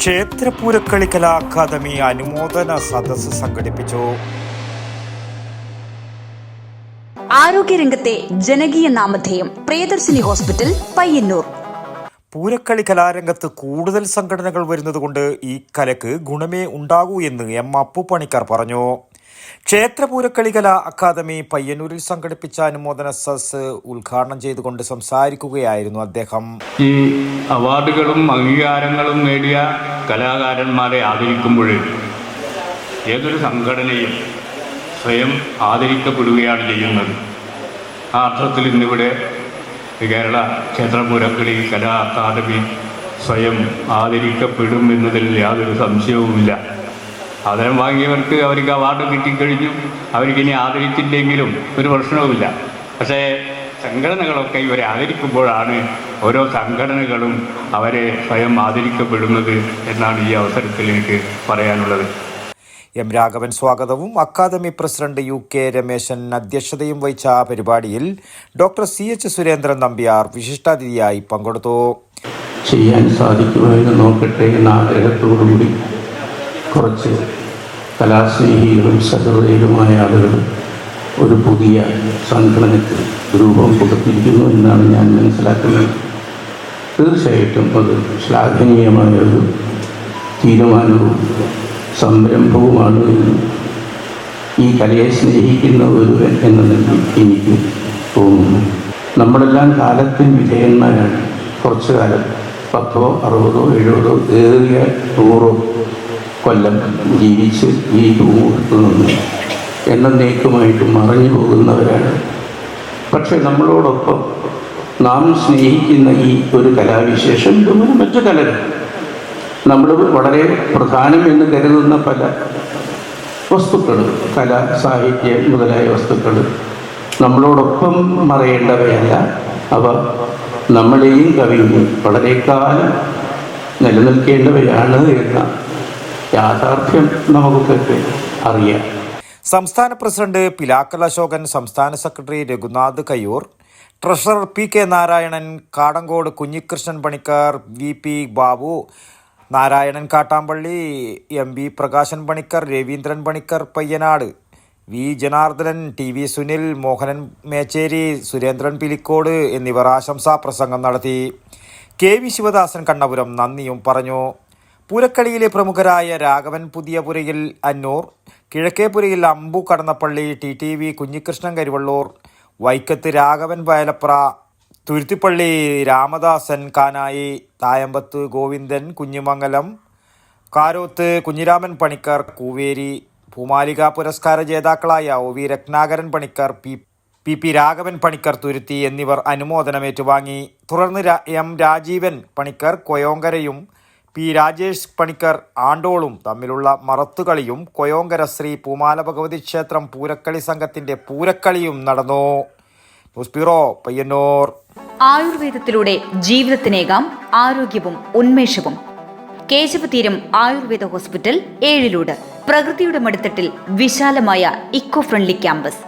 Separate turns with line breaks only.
ക്ഷേത്രപൂരക്കളി കലാ academy അനുമോദന സദസ്സ് സംഘടിപ്പിച്ചു.
ആരോഗ്യരംഗത്തെ ജനകീയ നാമധേയം പ്രിയദർശിനി ഹോസ്പിറ്റൽ പയ്യന്നൂർ.
പൂരക്കളി കലാരംഗത്ത് കൂടുതൽ സംഘടനകൾ വരുന്നതുകൊണ്ട് ഈ കലക്ക് ഗുണമേ ഉണ്ടാകൂ എന്ന് എം അപ്പു പണിക്കർ പറഞ്ഞു. ക്ഷേത്രപൂരക്കളി കലാ അക്കാദമി പയ്യന്നൂരിൽ സംഘടിപ്പിച്ച അനുമോദന സസ് ഉദ്ഘാടനം ചെയ്തുകൊണ്ട് സംസാരിക്കുകയായിരുന്നു അദ്ദേഹം.
ഈ അവാർഡുകളും അംഗീകാരങ്ങളും നേടിയ കലാകാരന്മാരെ ആദരിക്കുമ്പോൾ ഏതൊരു സംഘടനയും സ്വയം ആദരിക്കപ്പെടുകയാണ് ചെയ്യുന്നത്. ആ അർത്ഥത്തിൽ ഇന്നിവിടെ കേരള ക്ഷേത്രപൂരക്കളി കലാ അക്കാദമി സ്വയം ആദരിക്കപ്പെടും എന്നതിൽ യാതൊരു സംശയവുമില്ല. ആദരം വാങ്ങിയവർക്ക് അവർക്ക് അവാർഡ് കിട്ടിക്കഴിഞ്ഞു. അവർക്കിനി ആദരിച്ചില്ലെങ്കിലും ഒരു പ്രശ്നവുമില്ല. പക്ഷേ സംഘടനകളൊക്കെ ഇവരെ ആദരിക്കുമ്പോഴാണ് ഓരോ സംഘടനകളും അവരെ സ്വയം ആദരിക്കപ്പെടുന്നത് എന്നാണ് ഈ അവസരത്തിൽ എനിക്ക് പറയാനുള്ളത്.
എം രാഘവൻ സ്വാഗതവും. Academy president U K Rameshan അധ്യക്ഷതയും വഹിച്ച പരിപാടിയിൽ doctor C H Surendran Nambiar വിശിഷ്ടാതിഥിയായി പങ്കെടുത്തു.
ചെയ്യാൻ സാധിക്കുമോ എന്ന് നോക്കട്ടെ എന്ന ആഗ്രഹത്തോടുകൂടി കുറച്ച് കലാസ്നേഹികളും സഹൃദയരുമായ ആളുകൾ ഒരു പുതിയ സംഘടനയ്ക്ക് രൂപം കൊടുത്തിരിക്കുന്നു എന്നാണ് ഞാൻ മനസ്സിലാക്കുന്നത്. തീർച്ചയായിട്ടും അത് ശ്ലാഘനീയമായ ഒരു തീരുമാനവും സംരംഭവുമാണ് ഈ കലയെ സ്നേഹിക്കുന്ന ഒരുവൻ എന്ന നിലയിൽ എനിക്ക് തോന്നുന്നു. നമ്മളെല്ലാം കാലത്തിന് വിധേയന്മാരാണ് കുറച്ചു കാലം പത്തോ അറുപതോ എഴുപതോ ഏറിയ നൂറോ കൊല്ലം ജീവിച്ച് ഈ ഭൂമുഖത്ത് നിന്ന് എന്നേക്കുമായിട്ട് മറഞ്ഞു പോകുന്നവരാണ്. പക്ഷെ നമ്മളോടൊപ്പം നാം സ്നേഹിക്കുന്ന ഈ ഒരു കലാവിശേഷം ഇതുപോലെ മറ്റു കല നമ്മൾ വളരെ പ്രധാനം എന്ന് കരുതുന്ന പല വസ്തുക്കൾ കല സാഹിത്യം മുതലായ വസ്തുക്കൾ നമ്മളോടൊപ്പം മറയേണ്ടവയല്ല. അവ നമ്മളെയും കവിയും വളരെക്കാലം കാലം നിലനിൽക്കേണ്ടവയാണ് എന്ന യാഥാർത്ഥ്യം നമുക്കൊക്കെ അറിയാം.
സംസ്ഥാന പ്രസിഡന്റ് പിലാക്കൽ അശോകൻ സംസ്ഥാന secretary Raghunath Kayyur treasurer P K Narayanan Kadankode Kunhikrishnan Panicker V P Babu Narayanan Kattampally M V Prakashan Panicker Raveendran Panicker Payyanad V Janardhanan T V Sunil Mohanan Mecheri Surendran Pilicode എന്നിവർ ആശംസാ പ്രസംഗം നടത്തി. K V Sivadasan Kannapuram നന്ദിയും പറഞ്ഞു. പൂരക്കളിയിലെ പ്രമുഖരായ Raghavan Puthiyapurayil Annur Kizhakkepurayil Ambu Kadannappally T T V Kunhikrishnan Karuvallur Vaikkath Raghavan Vayalapra Thuruthippally Ramadasan Kanayi Thayambath Govindan Kunjumangalam Karoth Kunhiraman Panicker Kooveri ഭൂമാലിക പുരസ്കാര ജേതാക്കളായ O V Ratnakaran Panicker P P P Raghavan Panicker Thuruthi എന്നിവർ അനുമോദനം ഏറ്റുവാങ്ങി തുടർന്ന് എം രാജീവൻ പണിക്കർ കൊയോങ്കരയും പി രാജേഷ് പണിക്കർ ആണ്ടോളും തമ്മിലുള്ള മറത്തുകളിയും കൊയോങ്കര ശ്രീ പൂമാല ഭഗവതി ക്ഷേത്രം പൂരക്കളി സംഘത്തിന്റെ പൂരക്കളിയും നടന്നു. News bureau Payyanur.
ആയുർവേദത്തിലൂടെ ജീവിതത്തിനേകാം ആരോഗ്യവും ഉന്മേഷവും. കേശവതീരം ആയുർവേദ ഹോസ്പിറ്റൽ ഏഴിലൂട്. പ്രകൃതിയുടെ മടിത്തട്ടിൽ വിശാലമായ ഇക്കോ ഫ്രണ്ട്ലി ക്യാമ്പസ്.